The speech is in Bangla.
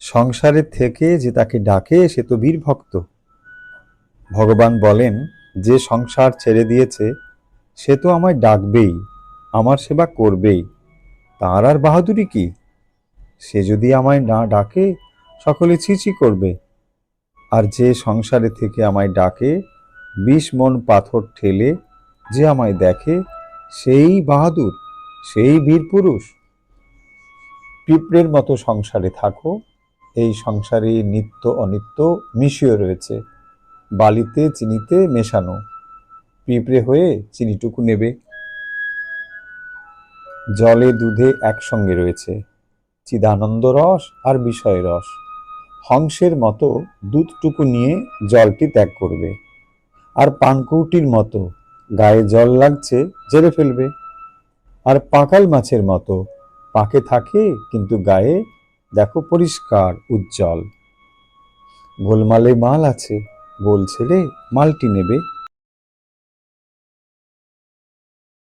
সংসারের থেকে যে তাকে ডাকে, সে তো বীর ভক্ত। ভগবান বলেন, যে সংসার ছেড়ে দিয়েছে, সে তো আমায় ডাকবেই, আমার সেবা করবেই। তার আর বাহাদুরি কি? সে যদি আমায় না ডাকে, সকলে ছিছি করবে। আর যে সংসারে থেকে আমায় ডাকে, বিষ মন পাথর ঠেলে যে আমায় দেখে, সেই বাহাদুর, সেই বীর পুরুষ। পিঁপড়ের মতো সংসারে থাকো এই সংসারে নিত্য অনিত্য মিশিয়ে রয়েছে। বালিতে চিনিতে মেশানো। পিঁপড়ে হয়ে চিনিটুকু নেবে। জলে দুধে একসঙ্গে রয়েছে। চিদানন্দ রস আর বিষয় রস। হংসের মতো দুধটুকু নিয়ে জলটি ত্যাগ করবে। আর পানকৌটির মতো গায়ে জল লাগছে জেরে ফেলবে। আর পাকাল মাছের মতো পাকে থাকে কিন্তু গায়ে দেখো পরিষ্কার উজ্জ্বল। গোলমালে মাল আছে। গোল ছেড়ে মালটি নেবে।